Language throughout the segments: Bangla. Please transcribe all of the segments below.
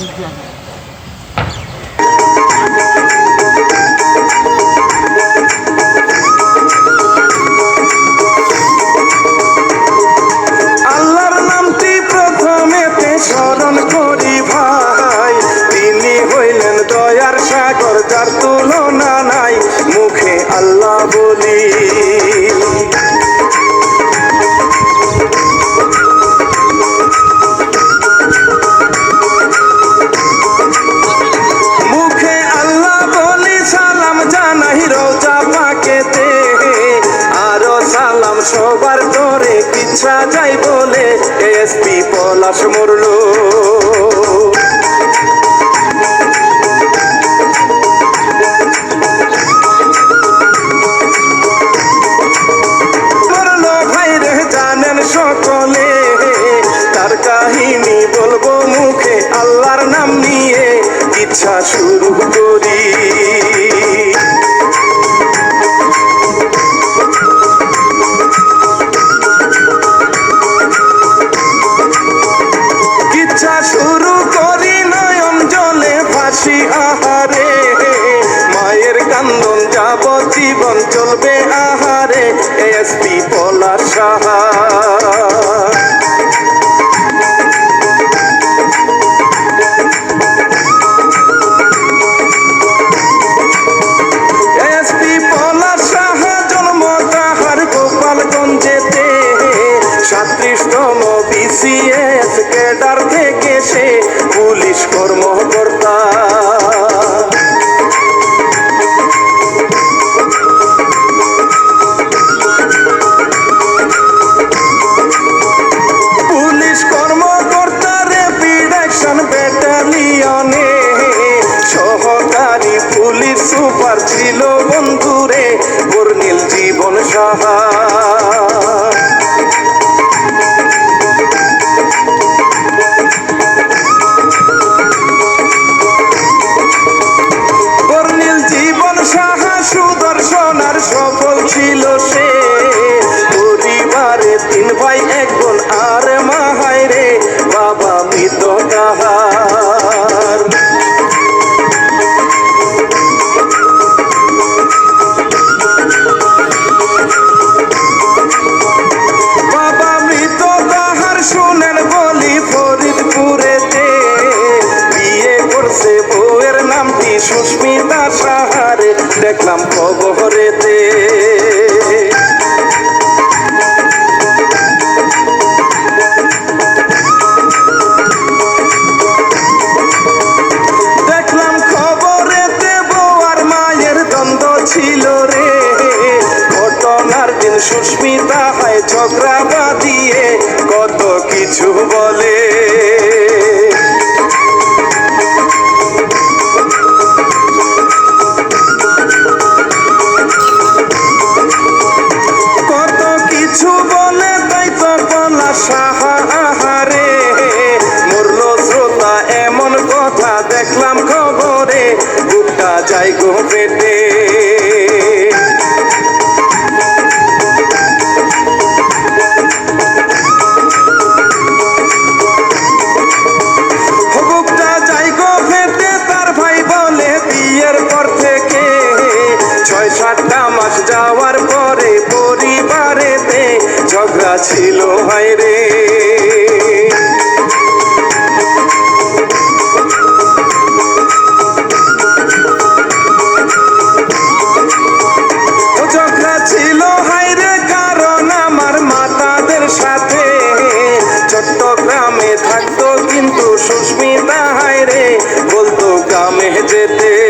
জিনিস দেওয়া যায় সাগর যার তুলনা নাই মুখে আল্লাহ বলি। মানুষ মরলো কত কিছু বলে তাই তো বলা সাহারে। মূর্ল শ্রোতা, এমন কথা দেখলাম খবরে। বুকটা যাই গো পেটে। হয় রে। ছিল, হায় রে, কারণ আমার মাতাদের সাথে। চট্টগ্রামে থাকতো কিন্তু সুস্মিতা, হায় রে, বলতো গ্রামে যেতে।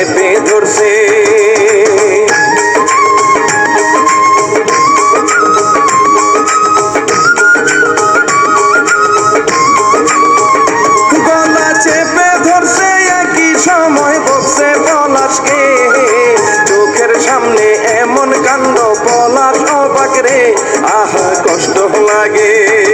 চেপে গলা চেপে ধরছে, একই সময় বসে পলাশকে। চোখের সামনে এমন কাণ্ড, পলাশ অবাক রে। আহা, কষ্ট লাগে।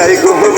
চাই গো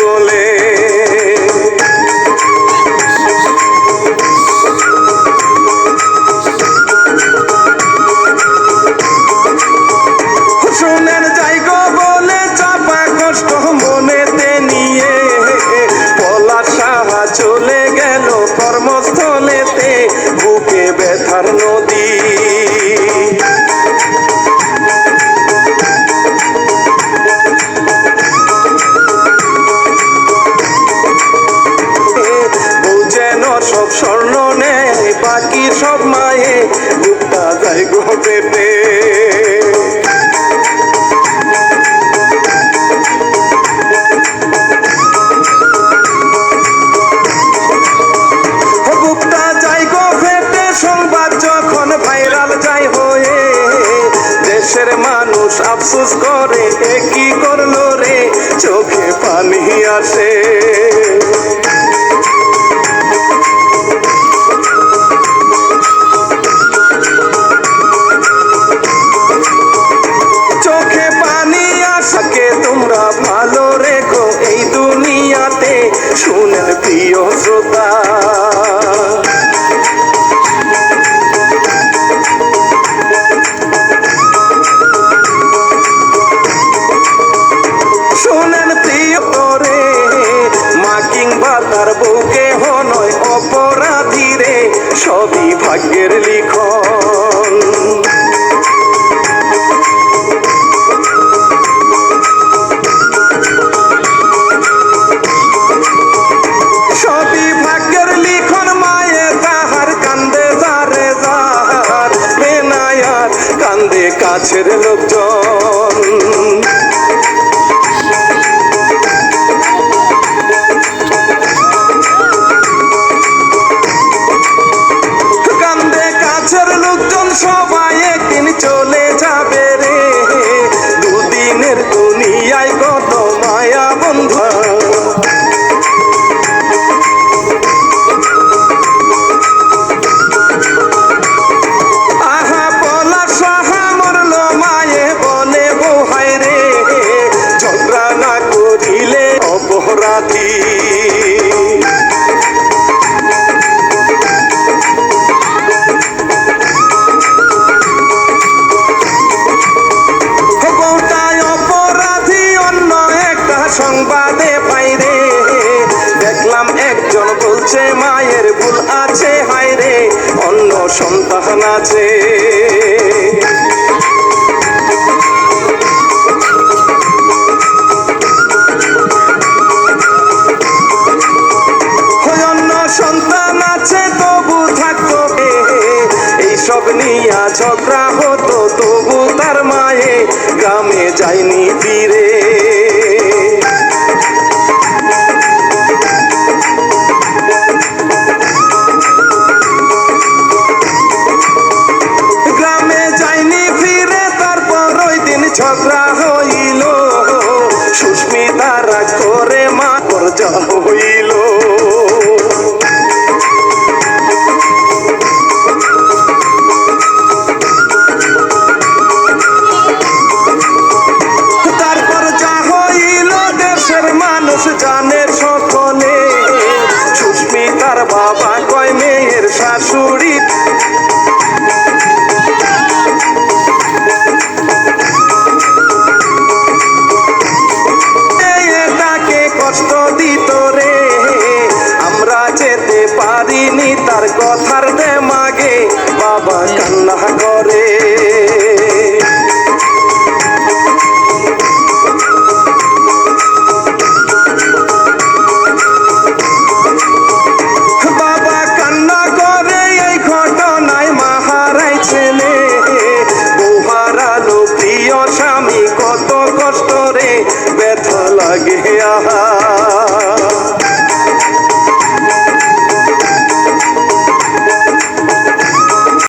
কাছের লোক সাথী সংবাদে পাইরে দেখলাম একজন বলছে মায়ের ভুল আছে হায়রে অন্য সন্তান আছে। চাইনি ফিরে।